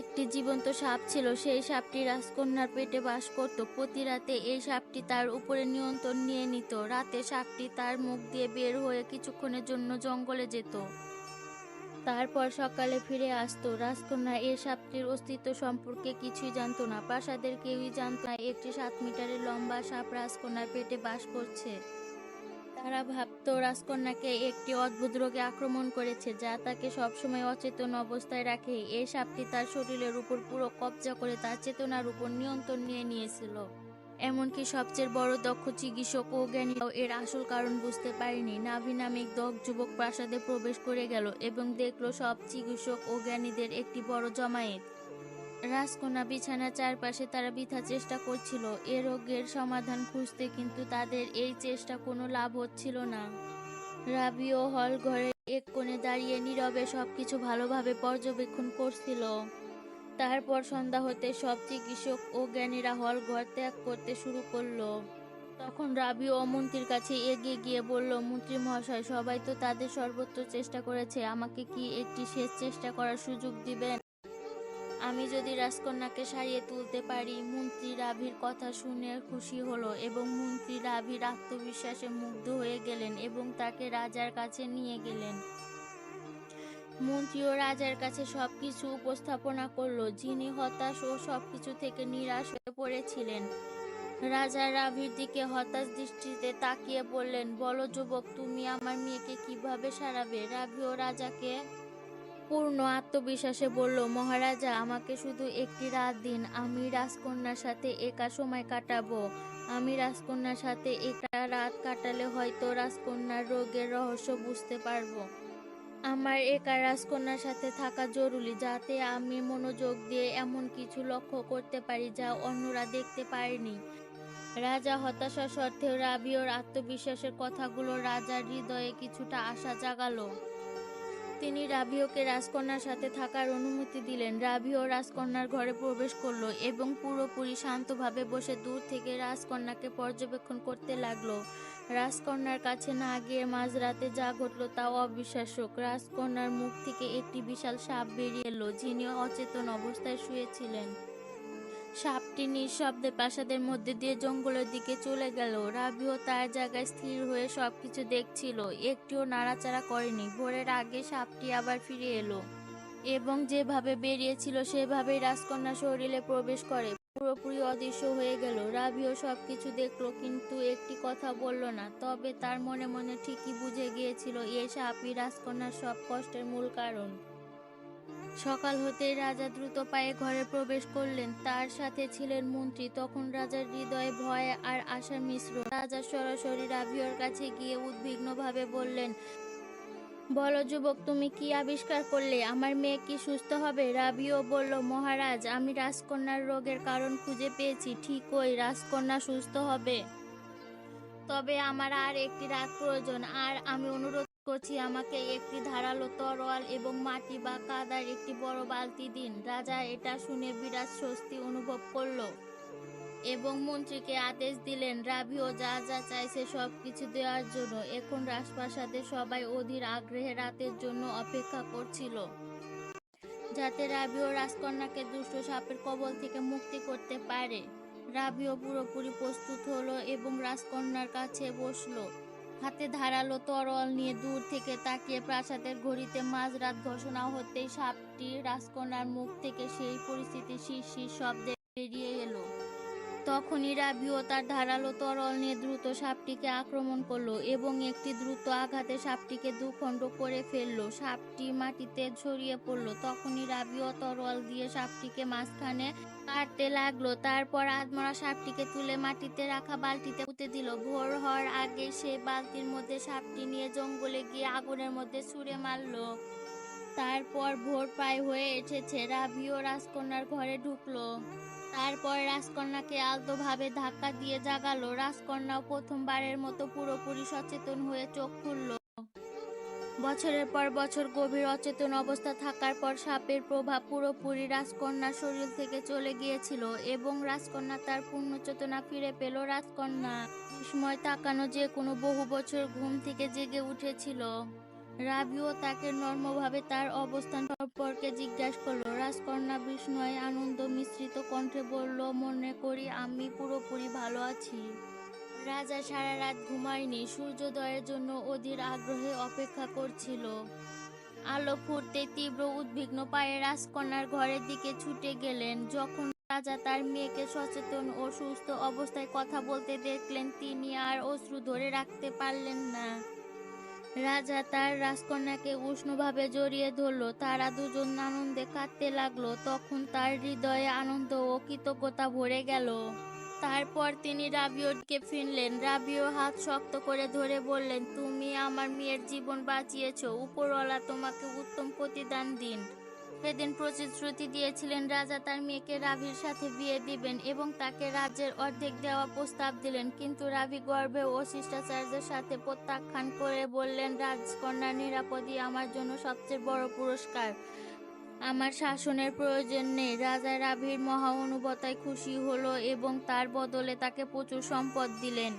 একটি জীবন্ত সাপ ছিল, সেই সাপটি রাজকন্যার পেটে বাস করত। প্রতি রাতে এই সাপটি তার উপরে নিয়ন্ত্রণ নিয়ে নিত। রাতে সাপটি তার মুখ দিয়ে বের হয়ে কিছুক্ষণের জন্য জঙ্গলে যেত। তারপর সকালে ফিরে আসতো। রাজকন্যা এই সাপটির অস্তিত্ব সম্পর্কে কিছুই জানতো না। প্রাসাদের কেউই জানতো না, একটি সাত মিটারের লম্বা সাপ রাজকন্যার পেটে বাস করছে। তারা ভাবতো রাজকন্যাকে একটি অদ্ভুত রোগে আক্রমণ করেছে, যা তাকে সবসময় অচেতন অবস্থায় রাখে। এই সাপটি তার শরীরের উপর পুরো কবজা করে তার চেতনার উপর নিয়ন্ত্রণ নিয়ে নিয়েছিল। এমনকি সবচেয়ে বড় দক্ষ চিকিৎসক ও জ্ঞানীরাও এর আসল কারণ বুঝতে পারেনি। নাভি নামিক দক যুবক প্রাসাদে প্রবেশ করে গেল এবং দেখল সব চিকিৎসক ও জ্ঞানীদের একটি বড় জমায়েত। রাজকন্যা বিছানার চারপাশে তারা বৃথা চেষ্টা করছিল। এ রোগের সমাধান খুঁজতে কিন্তু তাদের এই চেষ্টা কোনো লাভ হচ্ছিল না। রাবিও হল ঘরে এক কোণে দাঁড়িয়ে নীরবে সবকিছু ভালোভাবে পর্যবেক্ষণ করছিল। তারপর সন্ধ্যা হতে সব চিকিৎসক ও জ্ঞানীরা হল ঘর ত্যাগ করতে শুরু করল। তখন রাবি ও মন্ত্রীর কাছে এগিয়ে গিয়ে বলল, মন্ত্রী মহাশয়, সবাই তো তাদের সর্বোচ্চ চেষ্টা করেছে। আমাকে কি একটি শেষ চেষ্টা করার সুযোগ দিবেন? আমি যদি রাজকন্যাকে সারিয়ে তুলতে পারি, মন্ত্রী রাভির কথা শুনে খুশি হলো এবং মন্ত্রী রাভির আত্মবিশ্বাসে মুগ্ধ হয়ে গেলেন এবং তাকে রাজার কাছে নিয়ে গেলেন। মন্ত্রীও রাজার কাছে সবকিছু উপস্থাপনা করল, যিনি হতাশ ও সবকিছু থেকে নিরাশ হয়ে পড়েছিলেন। রাজা রাভির দিকে হতাশ দৃষ্টিতে তাকিয়ে বললেন, বলো যুবক, তুমি আমার মেয়েকে কীভাবে সারাবে? রাভিও রাজাকে পূর্ণ আত্মবিশ্বাসে বলল, মহারাজা, আমাকে শুধু একটি রাত দিন, আমি রাজকন্যার সাথে একা সময় কাটাবো। আমি রাজকন্যার সাথে একটা রাত কাটালে হয়তো রাজকন্যার রোগের রহস্য বুঝতে পারব। আমার একা রাজকন্যার সাথে থাকা জরুরি, যাতে আমি মনোযোগ দিয়ে এমন কিছু লক্ষ্য করতে পারি যা অন্যরা দেখতে পারেনি। রাজা হতাশা সত্ত্বেও রাবিওর আত্মবিশ্বাসের কথাগুলো রাজার হৃদয়ে কিছুটা আশা জাগালো। তিনি রাভিওকে রাজকন্যার সাথে থাকার অনুমতি দিলেন। রাভিও রাজকন্যার ঘরে প্রবেশ করল এবং পুরোপুরি শান্তভাবে বসে দূর থেকে রাজকন্যাকে পর্যবেক্ষণ করতে লাগল। রাজকন্যার কাছে না গিয়ে মাঝরাতে যা ঘটলো তা অবিশ্বাস্য রাজকন্যার মুখ থেকে একটি বিশাল সাপ বেরিয়ে এলো, যিনি অচেতন অবস্থায় শুয়েছিলেন। সাপটি নিঃশব্দে প্রাসাদের মধ্যে দিয়ে জঙ্গলের দিকে চলে গেল। রাবিও তার জায়গায় স্থির হয়ে সবকিছু দেখছিল। একটিও নাড়াচাড়া করেনি। ভোরের আগে সাপটি আবার ফিরে এলো এবং যেভাবে বেরিয়েছিল, সেভাবেই রাজকন্যা শরীরে প্রবেশ করে। পুরোপুরি অদৃশ্য হয়ে গেল। রাবিও সব কিছু দেখল, কিন্তু একটি কথা বলল না। তবে তার মনে মনে ঠিকই বুঝে গিয়েছিল, এ সাপই রাজকন্যার সব কষ্টের মূল কারণ। সকাল হতেই রাজা দ্রুত পায়ে ঘরে প্রবেশ করলেন। তার সাথে ছিলেন মন্ত্রী। তখন রাজার হৃদয়ে ভয় আর আশার মিশ্র রাজা সরাসরি রাভিওর কাছে গিয়ে উদ্বিগ্নভাবে বললেন, বলো যুবক, তুমি কি আবিষ্কার করলে? আমার মেয়ে কি সুস্থ হবে? রাবিও বলল, মহারাজ, আমি রাজকন্যার রোগের কারণ খুঁজে পেয়েছি। ঠিকই, রাজকন্যা সুস্থ হবে। তবে আমার আর একটি রাত প্রয়োজন। আর আমি অনুরোধ করছি আমাকে একটি ধারালো তরোয়াল এবং মাটি বা কাদার একটি বড় বালতি দিন। রাজা এটা শুনে বিরাট স্বস্তি অনুভব করল এবং মন্ত্রীকে আদেশ দিলেন, রাভিও, যা যা চাইছে সব কিছু দেওয়ার জন্য। এখন রাজপ্রাসাদে সবাই অধীর আগ্রহে রাতের জন্য অপেক্ষা করছিল, যাতে রাভিও রাজকন্যাকে দুষ্ট সাপের কবল থেকে মুক্তি করতে পারে। রাভিও পুরোপুরি প্রস্তুত হলো এবং রাজকন্যার কাছে বসল। হাতে ধারালো তরল নিয়ে দূর থেকে তাকিয়ে প্রাসাদের ঘড়িতে মাঝরাত ঘোষণা হতেই সাপটি রাজকন্যার মুখ থেকে সেই পরিস্থিতি শিরশির শব্দে বেরিয়ে তখনই রাবিও তার ধারালো তরল নিয়ে দ্রুত সাপটিকে আক্রমণ করল এবং একটি দ্রুত আঘাতে সাপটিকে দুখণ্ড করে ফেলল। সাপটি মাটিতে ছড়িয়ে পড়ল। তখনই রাবিও তরল দিয়ে সাপটিকে মাঝখানে কাটতে লাগল। তারপর আদমরা সাপটিকে তুলে মাটিতে রাখা বালতিতে পুঁতে দিল। ভোর হওয়ার আগে সে বালতির মধ্যে সাপটি নিয়ে জঙ্গলে গিয়ে আগুনের মধ্যে ছুঁড়ে মারলো। তারপর ভোর প্রায় হয়ে এসেছে। রাবিও রাজকন্যার ঘরে ঢুকলো। তারপর রাজকন্যাকে আলতোভাবে ধাক্কা দিয়ে জাগালো। রাজকন্যাও প্রথমবারের মতো পুরোপুরি সচেতন হয়ে চোখ খুলল। বছরের পর বছর গভীর অচেতন অবস্থা থাকার পর সাপের প্রভাব পুরোপুরি রাজকন্যার শরীর থেকে চলে গিয়েছিল এবং রাজকন্যা তার পূর্ণ চেতনা ফিরে পেল। রাজকন্যা বিস্ময় তাকানো যে কোনো বহু বছর ঘুম থেকে জেগে উঠেছিল। রাবিও তাকে নর্মভাবে তার অবস্থান সম্পর্কে জিজ্ঞাসা করল। রাজকন্যা বিষ্ণয় আনন্দ মিশ্রিত কণ্ঠে বলল, মনে করি আমি পুরোপুরি ভালো আছি। রাজা সারা রাত ঘুমায়নি, সূর্যোদয়ের জন্য অধীর আগ্রহে অপেক্ষা করছিল। আলো ফুটতে তীব্র উদ্বিগ্ন পায়ে রাজকন্যার ঘরের দিকে ছুটে গেলেন। যখন রাজা তার মেয়েকে সচেতন ও সুস্থ অবস্থায় কথা বলতে দেখলেন, তিনি আর অশ্রু ধরে রাখতে পারলেন না। রাজা তার রাজকন্যাকে উষ্ণভাবে জড়িয়ে ধরল। তারা দুজন আনন্দে কাঁদতে লাগল। তখন তার হৃদয়ে আনন্দ ও কৃতজ্ঞতা ভরে গেল। তারপর তিনি রাবিওকে ফিরলেন রাবিও হাত শক্ত করে ধরে বললেন, তুমি আমার মেয়ের জীবন বাঁচিয়েছ। উপরওয়ালা তোমাকে উত্তম প্রতিদান দিন। সেদিন প্রতিশ্রুতি দিয়েছিলেন, রাজা তার মেয়েকে রাভির সাথে বিয়ে দিবেন এবং তাকে রাজ্যের অর্ধেক দেওয়া প্রস্তাব দিলেন। কিন্তু রাভি গর্বে ও শিষ্টাচার্যের সাথে প্রত্যাখ্যান করে বললেন রাজকন্যার নিরাপদই আমার জন্য সবচেয়ে বড় পুরস্কার। আমার শাসনের প্রয়োজন নেই। রাজা রাভির মহা অনুভতায় খুশি হলো এবং তার বদলে তাকে প্রচুর সম্পদ দিলেন।